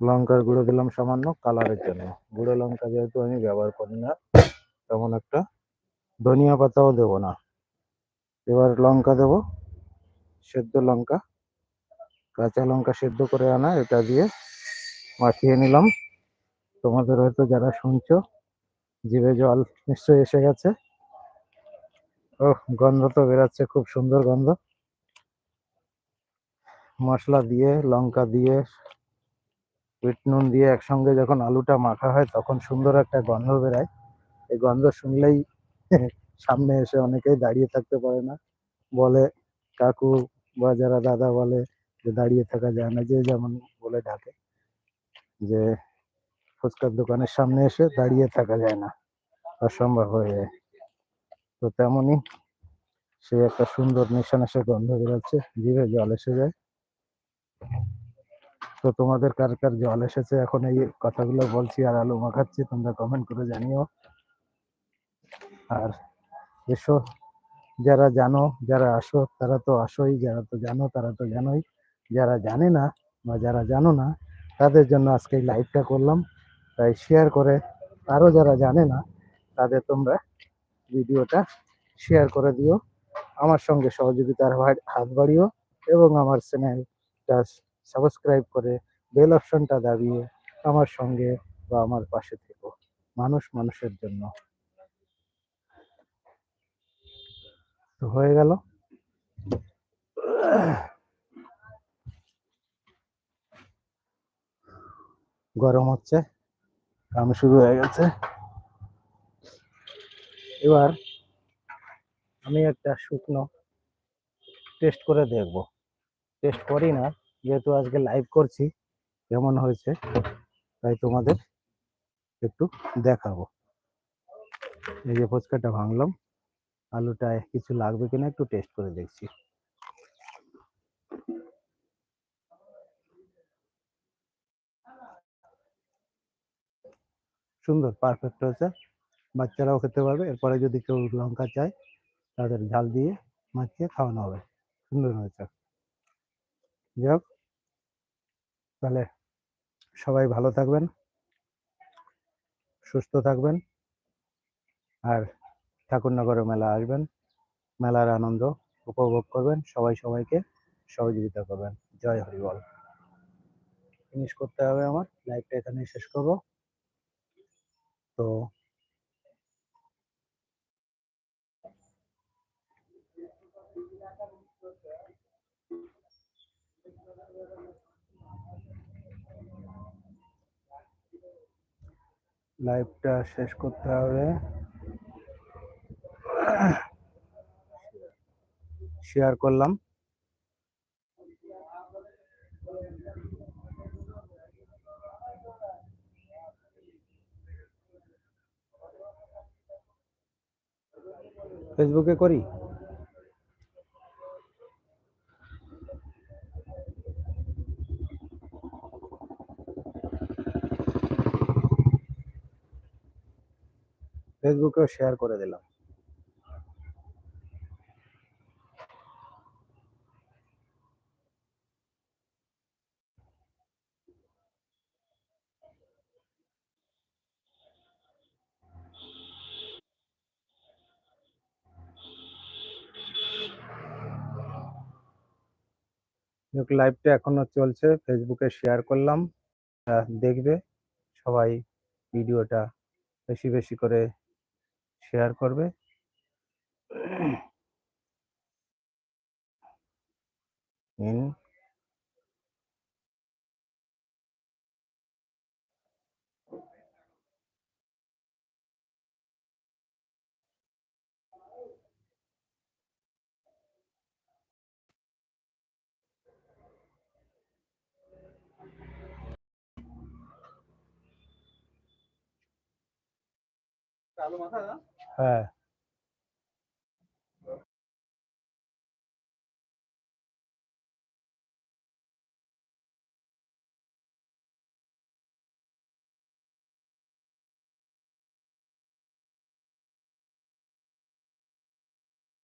লঙ্কার গুঁড়ো দিলাম সামান্য কালারের জন্য। গুঁড়ো লঙ্কা যেহেতু আমি ব্যবহার করি না, তেমন একটা ধনিয়া পাতাও দেবো না। এবার লঙ্কা দেবো, সেদ্ধ লঙ্কা, কাঁচা লঙ্কা সেদ্ধ করে আনা, এটা দিয়ে মাখিয়ে নিলাম। তোমাদের হয়তো যারা শুনছো, জিভে জল নিশ্চয়ই এসে গেছে। ও গন্ধ তো বেরাচ্ছে, খুব সুন্দর গন্ধ। মশলা দিয়ে, লঙ্কা দিয়ে বিট নুন দিয়ে একসঙ্গে যখন আলুটা মাখা হয়, তখন সুন্দর একটা গন্ধ বেরায়। এই গন্ধ শুনলেই সামনে এসে অনেকেই দাঁড়িয়ে থাকতে পারে না। বলে, কাকু বা যারা দাদা বলে যে দাঁড়িয়ে থাকা যায় না, যে যেমন বলে ডাকে, যে ফুচকার দোকানের সামনে এসে দাঁড়িয়ে থাকা যায় না, অসম্ভব হয়ে যায়। তো তেমনই সে একটা সুন্দর নেশা নেশা গন্ধ বেরোচ্ছে, জিভে জল এসে যায়। তো তোমাদের কার কার জল এসেছে? এখন এই কথাগুলো বলছি আর আলু মাখাচ্ছি, তোমরা কমেন্ট করে জানিও। আর এসো, যারা জানো, যারা আসো, তারা তো আসোই, যারা তো জানো, তারা তো জানোই। যারা জানে না বা যারা জানো না, তাদের জন্য আজকে এই লাইভটা করলাম। তাই শেয়ার করে আরও যারা জানে না, তাদের তোমরা ভিডিওটা শেয়ার করে দিও। আমার সঙ্গে সহযোগিতার হাত- বাড়িও এবং আমার চ্যানেলটা সাবস্ক্রাইব করে বেল অপশনটা দাবিয়ে আমার সঙ্গে বা আমার পাশে থেকো। মানুষ মানুষের জন্য। তো হয়ে গেল। গরম হচ্ছে, কাম শুরু হয়ে গেছে। এবার আমি একটা শুকনো টেস্ট করে দেখব। টেস্ট করি না। যেহেতু আজকে লাইভ করছি, কেমন হয়েছে? তাই তোমাদের একটু দেখাবো। এই যে ফুচকাটা ভাঙলাম আলুটায় কিছু লাগবে কিনা একটু টেস্ট করে দেখছি। সুন্দর পারফেক্ট হয়েছে। বাচ্চারাও খেতে পারবে, এরপরে যদি কেউ লঙ্কা চায়, তাদের ঝাল দিয়ে মাখিয়ে খাওয়ানো হবে। সুন্দর হয়েছে। যাই তাহলে সবাই ভালো থাকবেন, সুস্থ থাকবেন আর ঠাকুরনগরে মেলা আসবেন, মেলার আনন্দ উপভোগ করবেন, সবাই সবাইকে সহযোগিতা করবেন। জয় হরিবল ফিনিশ করতে হবে আমার লাইভটা এখানেই শেষ করব। তো লাইভটা শেষ করতে হবে। শেয়ার করলাম। ফেসবুকে করি? ফেসবুকেও শেয়ার করে দিলাম। লাইভটা এখনও চলছে ফেসবুকে শেয়ার করলাম। দেখবে সবাই ভিডিওটা বেশি বেশি করে শেয়ার করবে? ইন হ্যাঁ